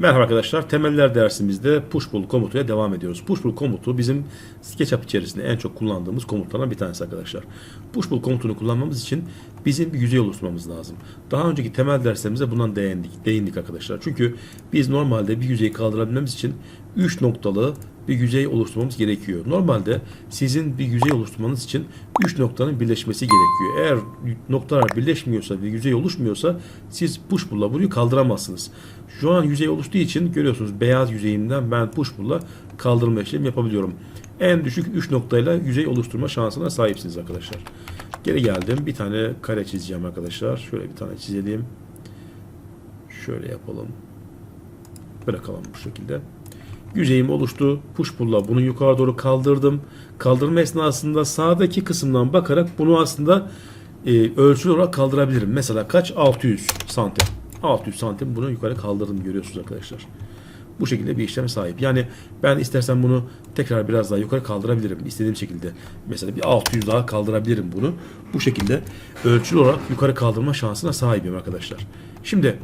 Merhaba arkadaşlar. Temeller dersimizde push pull komutuyla devam ediyoruz. Push pull komutu bizim SketchUp içerisinde en çok kullandığımız komutlardan bir tanesi arkadaşlar. Push pull komutunu kullanmamız için bizim bir yüzey oluşturmamız lazım. Daha önceki temel derslerimizde bundan değindik, değindik arkadaşlar. Çünkü biz normalde bir yüzeyi kaldırabilmemiz için 3 noktalı bir yüzey oluşturmamız gerekiyor. Normalde sizin bir yüzey oluşturmanız için 3 noktanın birleşmesi gerekiyor. Eğer noktalar birleşmiyorsa ve yüzey oluşmuyorsa siz push pull'la bunu kaldıramazsınız. Şu an yüzey oluştuğu için görüyorsunuz beyaz yüzeyimden ben push pull'la kaldırma işlemi yapabiliyorum. En düşük 3 noktayla yüzey oluşturma şansına sahipsiniz arkadaşlar. Geri geldim. Bir tane kare çizeceğim arkadaşlar. Şöyle bir tane çizelim. Şöyle yapalım. Bırakalım bu şekilde. Yüzeyim oluştu. Push pull'la bunu yukarı doğru kaldırdım. Kaldırma esnasında sağdaki kısımdan bakarak bunu aslında e, ölçülü olarak kaldırabilirim. Mesela kaç? 600 santim. 600 santim bunu yukarı kaldırdım görüyorsunuz arkadaşlar. Bu şekilde bir işlem sahip. Yani ben istersen bunu tekrar biraz daha yukarı kaldırabilirim. istediğim şekilde. Mesela bir 600 daha kaldırabilirim bunu. Bu şekilde ölçülü olarak yukarı kaldırma şansına sahibim arkadaşlar. Şimdi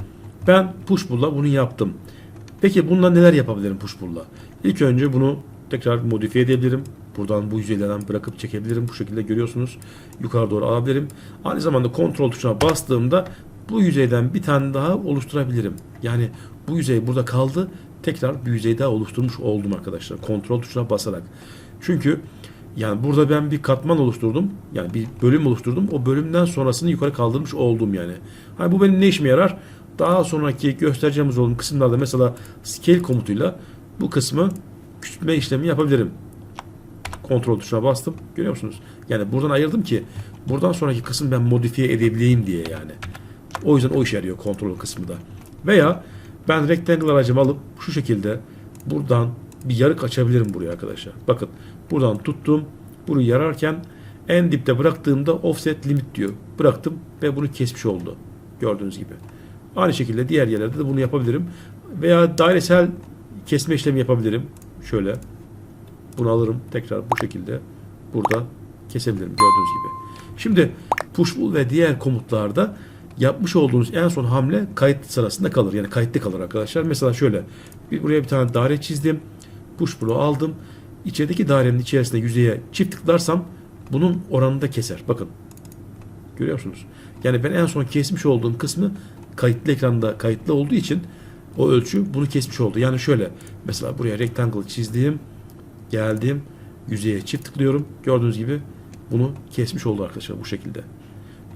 ben push pull'la bunu yaptım. Peki bununla neler yapabilirim push pull'la? İlk önce bunu tekrar modifiye edebilirim. Buradan bu yüzeylerden bırakıp çekebilirim. Bu şekilde görüyorsunuz. Yukarı doğru alabilirim. Aynı zamanda kontrol tuşuna bastığımda bu yüzeyden bir tane daha oluşturabilirim. Yani bu yüzey burada kaldı. Tekrar bir yüzey daha oluşturmuş oldum arkadaşlar. Kontrol tuşuna basarak. Çünkü yani burada ben bir katman oluşturdum. Yani bir bölüm oluşturdum. O bölümden sonrasını yukarı kaldırmış oldum yani. Hani bu benim ne işime yarar? Daha sonraki göstereceğimiz olan kısımlarda mesela scale komutuyla bu kısmı küçültme işlemi yapabilirim. Kontrol tuşuna bastım. Görüyor musunuz? Yani buradan ayırdım ki buradan sonraki kısım ben modifiye edebileyim diye yani. O yüzden o işe yarıyor kontrol kısmı da. Veya ben rectangle aracımı alıp şu şekilde buradan bir yarık açabilirim buraya arkadaşlar. Bakın buradan tuttum. Bunu yararken en dipte bıraktığımda offset limit diyor. Bıraktım ve bunu kesmiş oldu. Gördüğünüz gibi. Aynı şekilde diğer yerlerde de bunu yapabilirim. Veya dairesel kesme işlemi yapabilirim. Şöyle. Bunu alırım tekrar bu şekilde burada kesebilirim gördüğünüz gibi. Şimdi push pull ve diğer komutlarda yapmış olduğunuz en son hamle kayıt sırasında kalır. Yani kayıtlı kalır arkadaşlar. Mesela şöyle bir buraya bir tane daire çizdim. Push pull'u aldım. İçerideki dairenin içerisinde yüzeye çift tıklarsam bunun oranını da keser. Bakın. Görüyor musunuz? Yani ben en son kesmiş olduğum kısmı kayıtlı ekranda kayıtlı olduğu için o ölçü bunu kesmiş oldu. Yani şöyle mesela buraya rectangle çizdim. Geldim. Yüzeye çift tıklıyorum. Gördüğünüz gibi bunu kesmiş oldu arkadaşlar bu şekilde.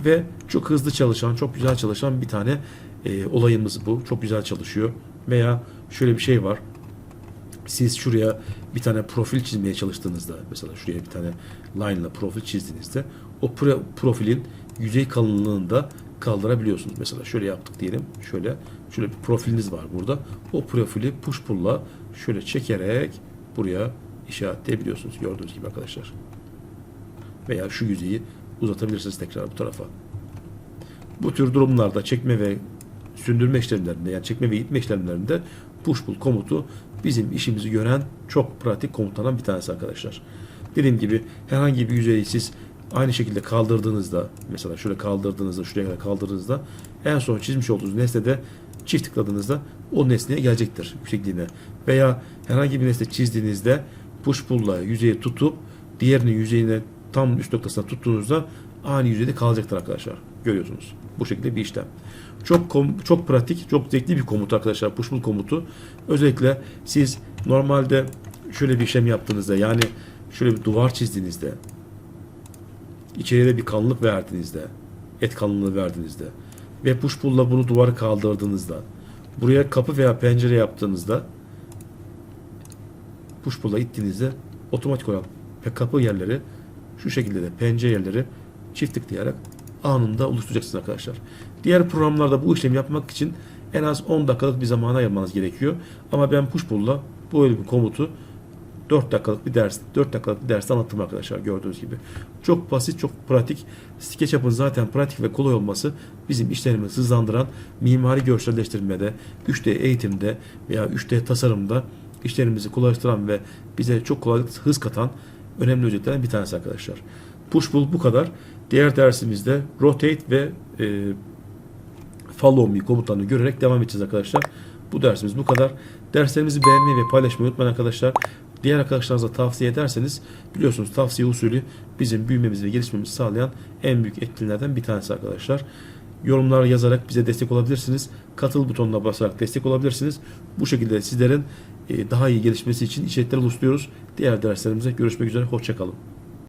Ve çok hızlı çalışan, çok güzel çalışan bir tane e, olayımız bu. Çok güzel çalışıyor. Veya şöyle bir şey var. Siz şuraya bir tane profil çizmeye çalıştığınızda mesela şuraya bir tane line ile profil çizdiğinizde o pro- profilin yüzey kalınlığını da kaldırabiliyorsunuz. Mesela şöyle yaptık diyelim. Şöyle şöyle bir profiliniz var burada. O profili push pull'la şöyle çekerek buraya işaretleyebiliyorsunuz. Gördüğünüz gibi arkadaşlar. Veya şu yüzeyi uzatabilirsiniz tekrar bu tarafa. Bu tür durumlarda çekme ve sündürme işlemlerinde yani çekme ve itme işlemlerinde push pull komutu bizim işimizi gören çok pratik komutlardan bir tanesi arkadaşlar. Dediğim gibi herhangi bir yüzeyi siz aynı şekilde kaldırdığınızda mesela şöyle kaldırdığınızda şuraya kadar kaldırdığınızda en son çizmiş olduğunuz nesnede çift tıkladığınızda o nesneye gelecektir yüksekliğine. Veya herhangi bir nesne çizdiğinizde push pull'la yüzeyi tutup diğerinin yüzeyine tam üst noktasına tuttuğunuzda aynı yüzeyde kalacaktır arkadaşlar. Görüyorsunuz. Bu şekilde bir işlem. Çok çok pratik, çok zevkli bir komut arkadaşlar. Push pull komutu. Özellikle siz normalde şöyle bir işlem yaptığınızda yani şöyle bir duvar çizdiğinizde içeriye bir kalınlık verdiğinizde et kalınlığı verdiğinizde ve push pull'la bunu duvarı kaldırdığınızda buraya kapı veya pencere yaptığınızda push pull'la ittiğinizde otomatik olarak kapı yerleri şu şekilde de pencere yerleri çift tıklayarak anında oluşturacaksınız arkadaşlar. Diğer programlarda bu işlemi yapmak için en az 10 dakikalık bir zamana ayırmanız gerekiyor. Ama ben push pull'la böyle bir komutu 4 dakikalık bir ders, 4 dakikalık bir derste anlattım arkadaşlar gördüğünüz gibi. Çok basit, çok pratik. SketchUp'ın zaten pratik ve kolay olması bizim işlerimizi hızlandıran mimari görselleştirmede, 3D eğitimde veya 3D tasarımda işlerimizi kolaylaştıran ve bize çok kolaylık, hız katan önemli özelliklerden bir tanesi arkadaşlar. Push pull bu kadar. Diğer dersimizde rotate ve e, follow me komutlarını görerek devam edeceğiz arkadaşlar. Bu dersimiz bu kadar. Derslerimizi beğenmeyi ve paylaşmayı unutmayın arkadaşlar. Diğer arkadaşlarınıza tavsiye ederseniz biliyorsunuz tavsiye usulü bizim büyümemizi ve gelişmemizi sağlayan en büyük etkinlerden bir tanesi arkadaşlar. Yorumlar yazarak bize destek olabilirsiniz. Katıl butonuna basarak destek olabilirsiniz. Bu şekilde sizlerin daha iyi gelişmesi için içerikler oluşturuyoruz. Diğer derslerimize görüşmek üzere. Hoşçakalın.